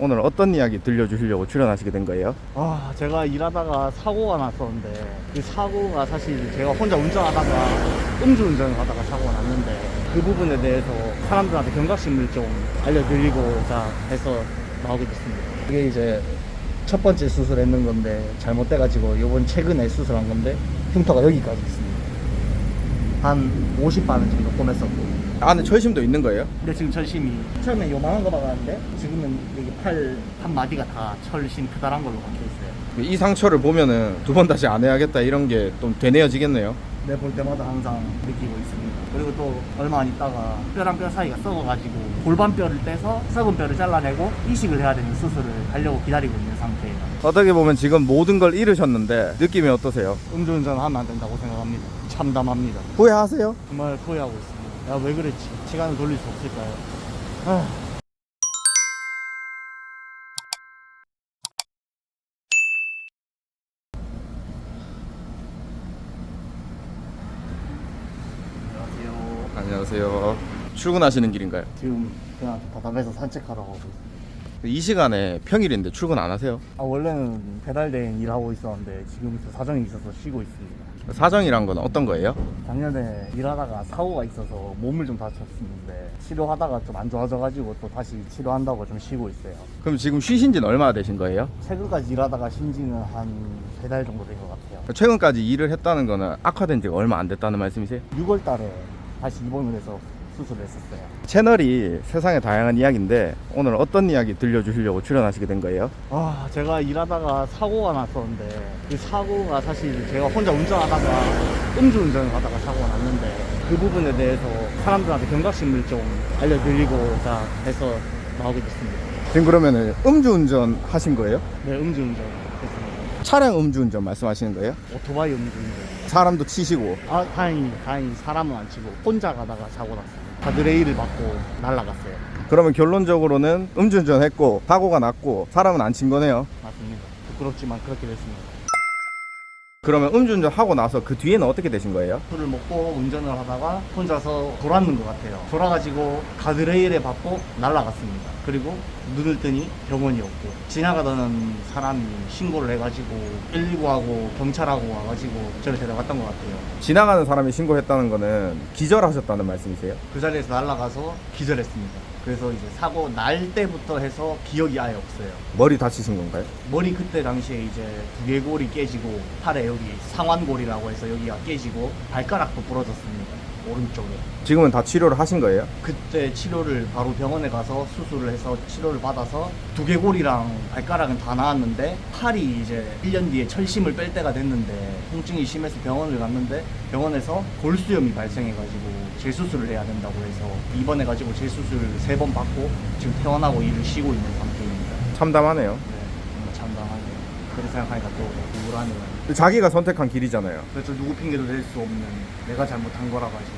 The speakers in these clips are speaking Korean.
오늘 어떤 이야기 들려주시려고 출연하시게 된 거예요? 아, 제가 일하다가 사고가 났었는데 그 사고가 사실 제가 혼자 운전하다가 음주운전을 하다가 사고가 났는데 그 부분에 대해서 사람들한테 경각심을 좀 알려드리고자 해서 나오게 됐습니다. 이게 이제 첫 번째 수술했는 건데 잘못돼가지고 이번 최근에 수술한 건데 흉터가 여기까지 있습니다. 한 50만 원 정도 꼬맸었고 안에 철심도 있는 거예요? 근데 지금 철심이 처음에 요만한 거 박았는데 지금은 여기 팔 한 마디가 다 철심 크다란 걸로 박혀 있어요. 이 상처를 보면은 두 번 다시 안 해야겠다 이런 게 좀 되뇌어지겠네요. 내 볼 때마다 항상 느끼고 있습니다. 그리고 또 얼마 안 있다가 뼈랑 뼈 사이가 썩어가지고 골반 뼈를 떼서 썩은 뼈를 잘라내고 이식을 해야 되는 수술을 하려고 기다리고 있는 상태예요. 어떻게 보면 지금 모든 걸 잃으셨는데 느낌이 어떠세요? 음주운전 하면 안 된다고 생각합니다. 참담합니다. 후회하세요? 정말 후회하고 있습니다. 야왜 그랬지? 시간을 돌릴 수 없을까요? 아. 안녕하세요. 안녕하세요. 출근하시는 길인가요? 지금 그냥 바닥에서 산책하러 가고 있습니다. 이 시간에 평일인데 출근 안 하세요? 아 원래는 배달 대행 일하고 있었는데 지금 또 사정이 있어서 쉬고 있습니다. 사정이란 건 어떤 거예요? 작년에 일하다가 사고가 있어서 몸을 좀 다쳤었는데 치료하다가 좀 안 좋아져가지고 또 다시 치료한다고 좀 쉬고 있어요. 그럼 지금 쉬신 지는 얼마나 되신 거예요? 최근까지 일하다가 쉰 지는 한 세 달 정도 된 것 같아요. 최근까지 일을 했다는 거는 악화된 지가 얼마 안 됐다는 말씀이세요? 6월 달에 다시 입원을 해서 수술을 했었어요. 채널이 세상의 다양한 이야기인데 오늘 어떤 이야기 들려주시려고 출연하시게 된 거예요? 아, 제가 일하다가 사고가 났었는데 그 사고가 사실 제가 혼자 운전하다가 음주운전을 하다가 사고가 났는데 그 부분에 대해서 사람들한테 경각심을 좀 알려드리고자 해서 나오게 됐습니다. 지금 그러면은 음주운전 하신 거예요? 네, 음주운전 했습니다. 차량 음주운전 말씀하시는 거예요? 오토바이 음주운전. 사람도 치시고 아, 다행히, 다행히 사람은 안 치고 혼자 가다가 사고 났어요. 가드레일을 맞고 날아갔어요. 그러면 결론적으로는 음주운전 했고 사고가 났고 사람은 안 친 거네요 맞습니다. 부끄럽지만 그렇게 됐습니다. 그러면 음주운전 하고 나서 그 뒤에는 어떻게 되신 거예요? 술을 먹고 운전을 하다가 혼자서 돌았는 것 같아요. 돌아가지고 가드레일에 받고 날아갔습니다. 그리고 눈을 뜨니 병원이 없고 지나가던 사람이 신고를 해가지고 119하고 경찰하고 와가지고 저를 데려갔던 것 같아요. 지나가는 사람이 신고했다는 거는 기절하셨다는 말씀이세요? 그 자리에서 날아가서 기절했습니다. 그래서 이제 사고 날 때부터 해서 기억이 아예 없어요. 머리 다치신 건가요? 머리 그때 당시에 이제 두개골이 깨지고 팔에 여기 상완골이라고 해서 여기가 깨지고 발가락도 부러졌습니다. 오른쪽에. 지금은 다 치료를 하신 거예요? 그때 치료를 바로 병원에 가서 수술을 해서 치료를 받아서 두개골이랑 발가락은 다 나았는데 팔이 이제 1년 뒤에 철심을 뺄 때가 됐는데 통증이 심해서 병원을 갔는데 병원에서 골수염이 발생해가지고 재수술을 해야 된다고 해서 입원해가지고 재수술 세 번 받고 지금 퇴원하고 일을 쉬고 있는 상태입니다. 참담하네요 네. 그렇게 생각하니까 또 우울하네요. 자기가 선택한 길이잖아요 그래서 누구 핑계도 댈수 없는 내가 잘못한 거라 가지고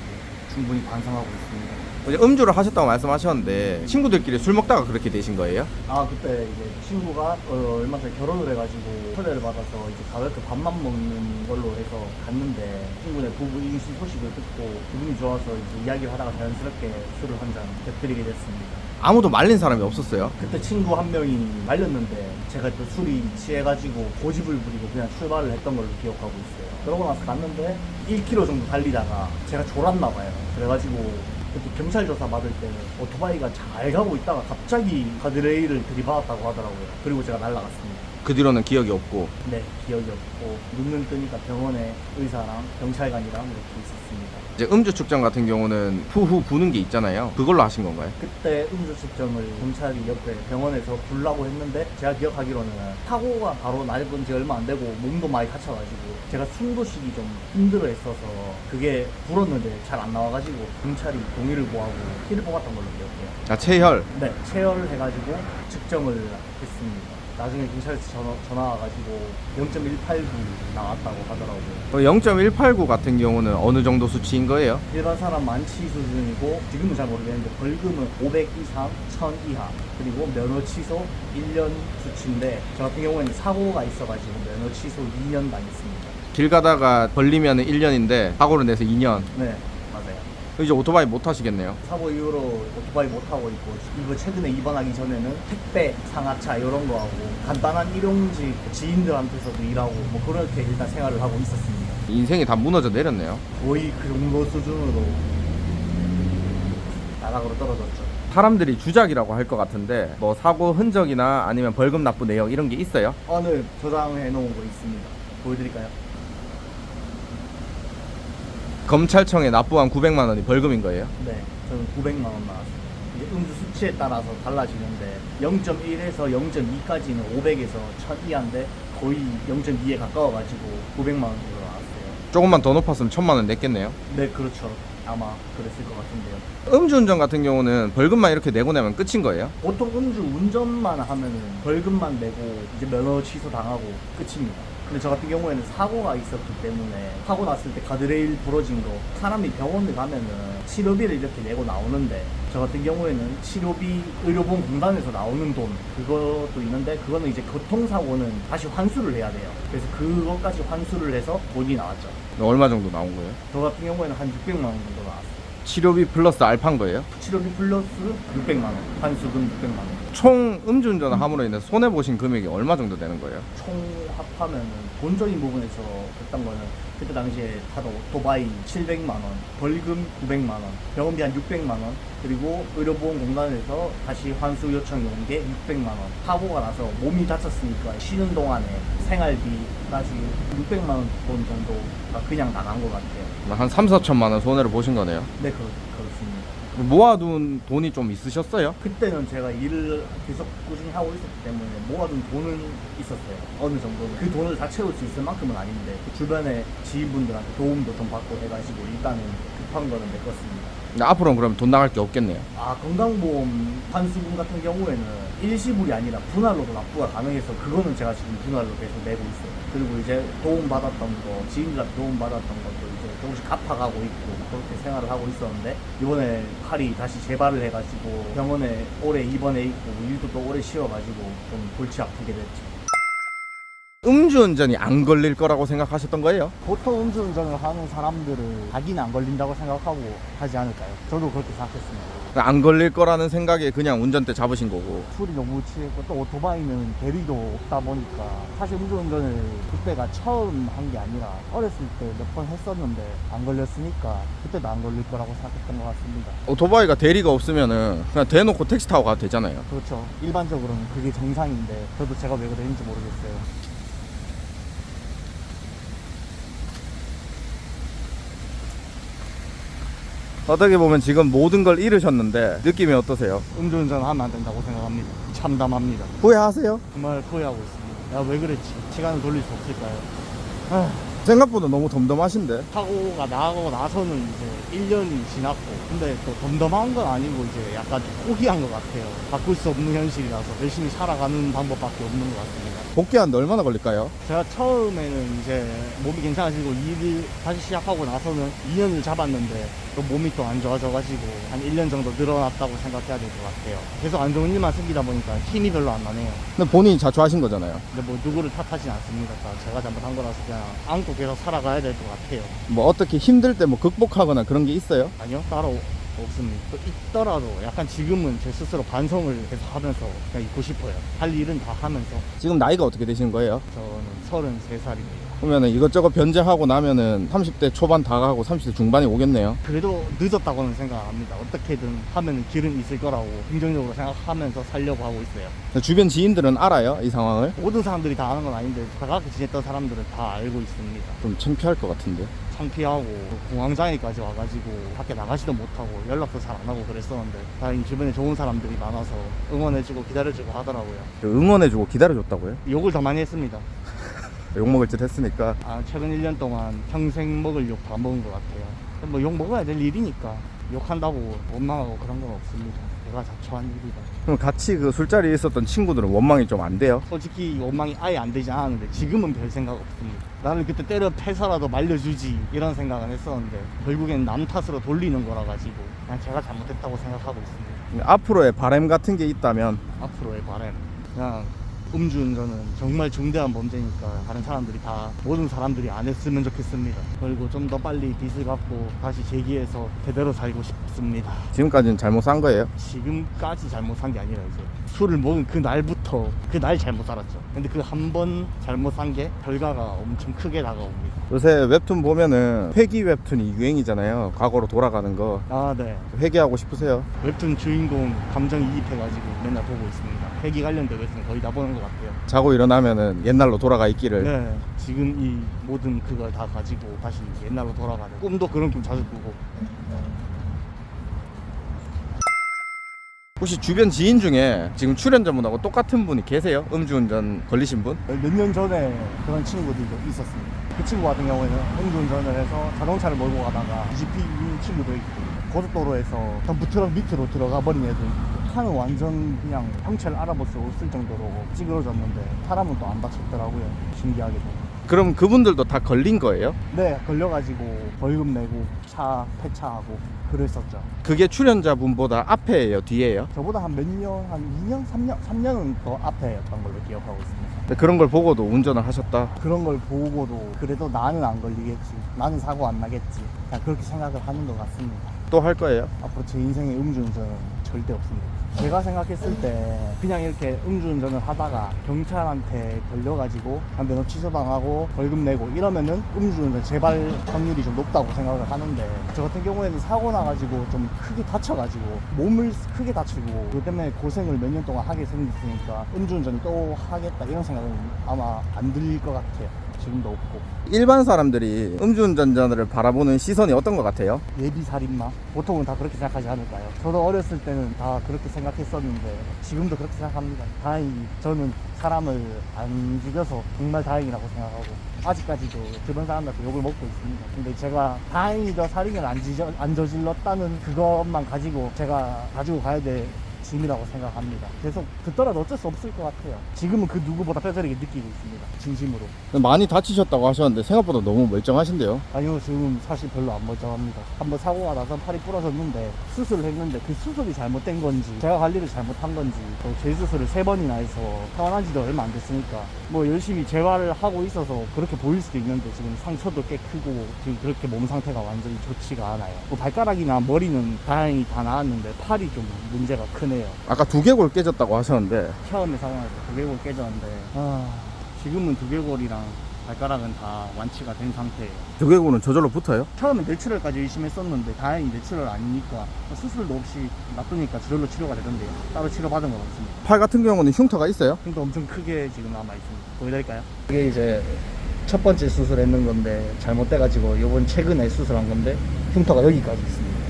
충분히 반성하고 있습니다. 음주를 하셨다고 말씀하셨는데 친구들끼리 술 먹다가 그렇게 되신 거예요? 아 그때 이제 친구가 어, 얼마 전에 결혼을 해가지고 초대를 받아서 이제 가볍게 밥만 먹는 걸로 해서 갔는데 친구네 부부 임신 소식을 듣고 기분이 좋아서 이제 이야기를 하다가 자연스럽게 술을 한 잔 곁들이게 됐습니다. 아무도 말린 사람이 없었어요 그때 친구 한 명이 말렸는데 제가 또 술이 취해가지고 고집을 부리고 그냥 출발을 했던 걸로 기억하고 있어요. 그러고 나서 갔는데 1km 정도 달리다가 제가 졸았나 봐요. 그래가지고 그때 경찰 조사 받을 때 오토바이가 잘 가고 있다가 갑자기 가드레일을 들이받았다고 하더라고요. 그리고 제가 날아갔습니다. 그 뒤로는 기억이 없고 네, 기억이 없고 눈을 뜨니까 병원에 의사랑 경찰관이랑 이렇게 있었습니다. 이제 음주 측정 같은 경우는 후후 부는 게 있잖아요 그걸로 하신 건가요? 그때 음주 측정을 경찰이 옆에 병원에서 부르라고 했는데 제가 기억하기로는 사고가 바로 날건 지 얼마 안 되고 몸도 많이 다쳐가지고 제가 숨도 쉬기 좀 힘들어 했어서 그게 불었는데 잘 안 나와가지고 경찰이 동의를 구하고 피를 뽑았던 걸로 기억해요. 아 체혈 네, 체열을 해가지고 측정을 했습니다. 나중에 경찰에서 전화, 전화 와가지고 0.189 나왔다고 하더라고요. 0.189 같은 경우는 어느 정도 수치인 거예요? 일반 사람 만취 수준이고 지금은 잘 모르겠는데 벌금은 500 이상, 1000 이하 그리고 면허 취소 1년 수치인데 저 같은 경우에는 사고가 있어가지고 면허 취소 2년 당했습니다. 길 가다가 걸리면 1년인데 사고를 내서 2년 네. 이제 오토바이 못 타시겠네요. 사고 이후로 오토바이 못 타고 있고 이거 최근에 입원하기 전에는 택배, 상하차 이런 거 하고 간단한 일용직 지인들한테서도 일하고 뭐 그렇게 일단 생활을 하고 있었습니다. 인생이 다 무너져 내렸네요. 거의 그 정도 수준으로 나락으로 떨어졌죠. 사람들이 주작이라고 할 것 같은데 뭐 사고 흔적이나 아니면 벌금 납부 내역 이런 게 있어요? 오늘 저장해 놓은 거 있습니다. 보여드릴까요? 검찰청에 납부한 900만 원이 벌금인 거예요? 네, 저는 900만 원 나왔어요. 이제 음주 수치에 따라서 달라지는데 0.1에서 0.2까지는 500에서 1000 이하인데 거의 0.2에 가까워가지고 900만 원 정도 나왔어요. 조금만 더 높았으면 천만 원 냈겠네요. 네, 그렇죠. 아마 그랬을 것 같은데요. 음주운전 같은 경우는 벌금만 이렇게 내고 나면 끝인 거예요? 보통 음주 운전만 하면은 벌금만 내고 이제 면허 취소 당하고 끝입니다. 근데 저 같은 경우에는 사고가 있었기 때문에 사고 났을 때 가드레일 부러진 거 사람이 병원에 가면은 치료비를 이렇게 내고 나오는데 저 같은 경우에는 치료비 의료보험 공단에서 나오는 돈 그것도 있는데 그거는 이제 교통사고는 다시 환수를 해야 돼요. 그래서 그것까지 환수를 해서 돈이 나왔죠. 얼마 정도 나온 거예요? 저 같은 경우에는 한 600만 원 정도 나왔어요. 치료비 플러스 알파인 거예요? 치료비 플러스 600만 원, 환수금 600만 원. 총 음주운전을 함으로 인해 손해 보신 금액이 얼마 정도 되는 거예요? 총 합하면 돈적인 부분에서 했던 거는 그때 당시에 타던 오토바이 700만 원, 벌금 900만 원, 병원비 한 600만 원, 그리고 의료보험 공단에서 다시 환수 요청이 온 게 600만 원. 사고가 나서 몸이 다쳤으니까 쉬는 동안에 생활비까지 600만 원돈 정도가 그냥 나간 것 같아요. 한 3, 4천만 원 손해를 보신 거네요. 네, 그렇, 그렇습니다. 모아둔 돈이 좀 있으셨어요? 그때는 제가 일을 계속 꾸준히 하고 있었기 때문에 모아둔 돈은 있었어요. 어느 정도는. 그 돈을 다 채울 수 있을 만큼은 아닌데 그 주변에 지인분들한테 도움도 좀 받고 해가지고 일단은 급한 거는 메꿨습니다. 앞으로는 그럼 돈 나갈 게 없겠네요. 아 건강보험 환수금 같은 경우에는 일시불이 아니라 분할로도 납부가 가능해서 그거는 제가 지금 분할로 계속 내고 있어요. 그리고 이제 도움 받았던 거 지인들한테 도움 받았던 것도 이제 조금씩 갚아가고 있고 그렇게 생활을 하고 있었는데 이번에 팔이 다시 재발을 해가지고 병원에 오래 입원해 있고 일도 또 오래 쉬어가지고 좀 골치 아프게 됐죠. 음주운전이 안 걸릴 거라고 생각하셨던 거예요? 보통 음주운전을 하는 사람들은 자기는 안 걸린다고 생각하고 하지 않을까요? 저도 그렇게 생각했습니다. 안 걸릴 거라는 생각에 그냥 운전대 잡으신 거고. 술이 너무 취했고 또 오토바이는 대리도 없다 보니까 사실 음주운전을 그때가 처음 한 게 아니라 어렸을 때 몇 번 했었는데 안 걸렸으니까 그때도 안 걸릴 거라고 생각했던 것 같습니다. 오토바이가 대리가 없으면은 그냥 대놓고 택시 타고 가도 되잖아요. 그렇죠. 일반적으로는 그게 정상인데 저도 제가 왜 그랬는지 모르겠어요. 어떻게 보면 지금 모든 걸 잃으셨는데 느낌이 어떠세요? 음주운전 하면 안 된다고 생각합니다. 참담합니다. 후회하세요? 정말 후회하고 있습니다. 야 왜 그랬지? 시간을 돌릴 수 없을까요? 아, 생각보다 너무 덤덤하신데. 사고가 나고 나서는 이제 1년이 지났고 근데 또 덤덤한 건 아니고 이제 약간 좀 포기한 것 같아요 바꿀 수 없는 현실이라서 열심히 살아가는 방법밖에 없는 것 같습니다 복귀하는데 얼마나 걸릴까요? 제가 처음에는 이제 몸이 괜찮아지고 일을 다시 시작하고 나서는 2년을 잡았는데 또 몸이 또 안 좋아져가지고 한 1년 정도 늘어났다고 생각해야 될 것 같아요. 계속 안 좋은 일만 생기다 보니까 힘이 별로 안 나네요. 근데 본인이 자초하신 거잖아요. 근데 뭐 누구를 탓하진 않습니다. 다 제가 잘못한 거라서 그냥 안고 계속 살아가야 될 것 같아요. 뭐 어떻게 힘들 때 뭐 극복하거나 그런 게 있어요? 아니요 따로 없습니다. 또 있더라도 약간 지금은 제 스스로 반성을 계속 하면서 그냥 있고 싶어요. 할 일은 다 하면서. 지금 나이가 어떻게 되시는 거예요? 저는 33살입니다 그러면은 이것저것 변제하고 나면은 30대 초반 다 가고 30대 중반이 오겠네요. 그래도 늦었다고는 생각 안 합니다 어떻게든 하면 길은 있을 거라고 긍정적으로 생각하면서 살려고 하고 있어요 주변 지인들은 알아요? 이 상황을? 모든 사람들이 다 아는 건 아닌데 가깝게 지냈던 사람들은 다 알고 있습니다 좀 창피할 것 같은데. 창피하고 공황장애까지 와가지고 밖에 나가지도 못하고 연락도 잘 안 하고 그랬었는데 다행히 주변에 좋은 사람들이 많아서 응원해주고 기다려주고 하더라고요 응원해주고 기다려줬다고요? 욕을 더 많이 했습니다 욕먹을 짓 했으니까. 아, 최근 1년 동안 평생 먹을 욕 다 먹은 것 같아요. 뭐 욕 먹어야 될 일이니까 욕한다고 원망하고 그런 건 없습니다. 내가 자초한 일이다. 그럼 같이 그 술자리에 있었던 친구들은 원망이 좀 안 돼요? 솔직히 원망이 아예 안 되지 않았는데 지금은 별 생각 없습니다. 나를 그때 때려 패서라도 말려주지 이런 생각은 했었는데 결국엔 남 탓으로 돌리는 거라 가지고 그냥 제가 잘못했다고 생각하고 있습니다. 앞으로의 바램 같은 게 있다면? 앞으로의 바람 그냥 음주운전은 정말 중대한 범죄니까 다른 사람들이 다 모든 사람들이 안 했으면 좋겠습니다. 그리고 좀 더 빨리 빚을 갚고 다시 재기해서 제대로 살고 싶습니다. 지금까지는 잘못 산 거예요? 지금까지 잘못 산 게 아니라 이제 술을 먹은 그 날부터 그 날 잘못 살았죠. 근데 그 한 번 잘못 산 게 결과가 엄청 크게 다가옵니다. 요새 웹툰 보면은 회기 웹툰이 유행이잖아요. 과거로 돌아가는 거. 아 네. 회귀하고 싶으세요? 웹툰 주인공 감정 이입해가지고 맨날 보고 있습니다. 회기 관련된 웹툰 거의 다 보는 것 같아요. 자고 일어나면은 옛날로 돌아가 있기를. 네, 지금 이 모든 그걸 다 가지고 다시 옛날로 돌아가는 꿈도 그런 꿈 자주 꾸고 혹시 주변 지인 중에 지금 출연자분하고 똑같은 분이 계세요? 음주운전 걸리신 분? 몇 년 전에 그런 친구들도 있었습니다. 그 친구 같은 경우에는 음주운전을 해서 자동차를 몰고 가다가 뒤집힌 친구도 있고 고속도로에서 덤프트럭 밑으로 들어가 버린 애도 있고 차는 완전 그냥 형체를 알아볼 수 없을 정도로 찌그러졌는데 사람은 또 안 다쳤더라고요. 신기하게도. 그럼 그분들도 다 걸린 거예요? 네, 걸려가지고 벌금 내고 차 폐차하고 그랬었죠. 그게 출연자분보다 앞에예요? 뒤에요? 저보다 한 몇 년, 한 2년, 3년, 3년은 더 앞에였던 걸로 기억하고 있습니다. 근데 그런 걸 보고도 운전을 하셨다? 그런 걸 보고도 그래도 나는 안 걸리겠지. 나는 사고 안 나겠지. 그냥 그렇게 생각을 하는 것 같습니다. 또 할 거예요? 앞으로 제 인생에 음주운전은 절대 없습니다. 제가 생각했을 때 그냥 이렇게 음주운전을 하다가 경찰한테 걸려가지고 한 면허 취소당하고 벌금 내고 이러면은 음주운전 재발 확률이 좀 높다고 생각을 하는데 저 같은 경우에는 사고 나가지고 좀 크게 다쳐가지고 몸을 크게 다치고 그것 때문에 고생을 몇 년 동안 하게 생겼으니까 음주운전 또 하겠다 이런 생각은 아마 안 들릴 것 같아요. 지금도 없고 일반 사람들이 음주운전자를 바라보는 시선이 어떤 것 같아요? 예비 살인마 보통은 다 그렇게 생각하지 않을까요? 저도 어렸을 때는 다 그렇게 생각했었는데 지금도 그렇게 생각합니다. 다행히 저는 사람을 안 죽여서 정말 다행이라고 생각하고 아직까지도 주변 사람들한테 욕을 먹고 있습니다. 근데 제가 다행히 저 살인을 안, 지저, 안 저질렀다는 그것만 가지고 제가 가지고 가야 될 짐이라고 생각합니다. 계속 듣더라도 어쩔 수 없을 것 같아요. 지금은 그 누구보다 뼈저리게 느끼고 있습니다. 진심으로. 많이 다치셨다고 하셨는데 생각보다 너무 멀쩡하시는데요? 아니요 지금 사실 별로 안 멀쩡합니다 한번 사고가 나서 팔이 부러졌는데 수술을 했는데 그 수술이 잘못된 건지 제가 관리를 잘못한 건지 또 재수술을 세 번이나 해서 태어난 지도 얼마 안 됐으니까 뭐 열심히 재활을 하고 있어서 그렇게 보일 수도 있는데 지금 상처도 꽤 크고 지금 그렇게 몸 상태가 완전히 좋지가 않아요 뭐 발가락이나 머리는 다행히 다 나았는데 팔이 좀 문제가 크네요 아까 두개골 깨졌다고 하셨는데. 처음에 사고날 때 두개골 깨졌는데 아. 지금은 두개골이랑 발가락은 다 완치가 된 상태예요. 두개골은 저절로 붙어요? 처음에 뇌출혈까지 열심히 했었는데 다행히 뇌출혈 아니니까 수술도 없이 놔두니까 저절로 치료가 되던데요. 따로 치료받은 건 없습니다. 팔 같은 경우는 흉터가 있어요? 흉도 엄청 크게 지금 남아 있습니다. 보여드릴까요? 이게 이제 첫 번째 수술했는 건데 잘못돼가지고 이번 최근에 수술한 건데 흉터가 여기까지 있습니다.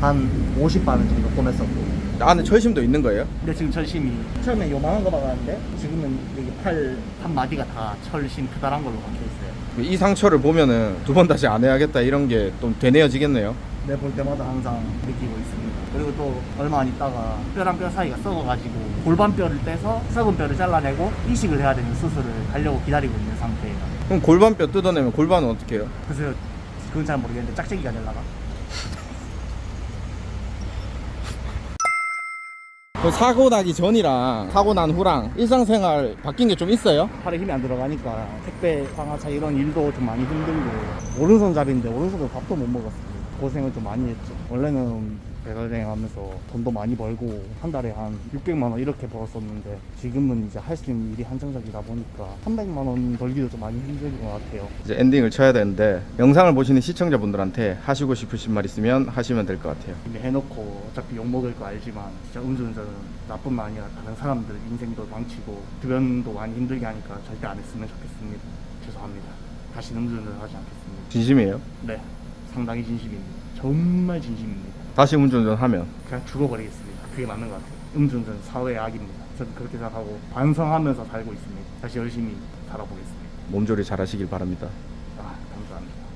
한 50반은 정도 꼬맸었고 안에 철심도 있는 거예요? 근데 지금 철심이 처음에 요만한 거 박았는데 지금은 여기 팔 한 마디가 다 철심 크다란 걸로 박혀 있어요 이 상처를 보면은 두 번 다시 안 해야겠다 이런 게 좀 되뇌어지겠네요. 내 볼 때마다 항상 느끼고 있습니다. 그리고 또 얼마 안 있다가 뼈랑 뼈 사이가 썩어가지고 골반 뼈를 떼서 썩은 뼈를 잘라내고 이식을 해야 되는 수술을 하려고 기다리고 있는 상태예요. 그럼 골반뼈 뜯어내면 골반은 어떻게 해요? 그래서 그건 잘 모르겠는데 짝짝이가 될라나? 그 사고 나기 전이랑 사고 난 후랑 일상생활 바뀐 게 좀 있어요? 팔에 힘이 안 들어가니까 택배 상하차 이런 일도 좀 많이 힘들고 오른손잡이인데 오른손으로 밥도 못 먹었어요. 고생을 좀 많이 했죠. 원래는 배달여행 하면서 돈도 많이 벌고 한 달에 한 600만 원 이렇게 벌었었는데 지금은 이제 할 수 있는 일이 한정적이다 보니까 300만 원 벌기도 좀 많이 힘든 것 같아요. 이제 엔딩을 쳐야 되는데 영상을 보시는 시청자분들한테 하시고 싶으신 말 있으면 하시면 될 것 같아요. 이미 해놓고 어차피 욕먹을 거 알지만 진짜 음주운전은 나뿐만 아니라 다른 사람들 인생도 망치고 주변도 많이 힘들게 하니까 절대 안 했으면 좋겠습니다. 죄송합니다. 다시 음주운전 하지 않겠습니다. 진심이에요? 네, 상당히 진심입니다. 정말 진심입니다. 다시 음주운전 하면 그냥 죽어버리겠습니다. 그게 맞는 것 같아요. 음주운전 사회의 악입니다. 저는 그렇게 생각하고 반성하면서 살고 있습니다. 다시 열심히 살아보겠습니다. 몸조리 잘 하시길 바랍니다. 아, 감사합니다.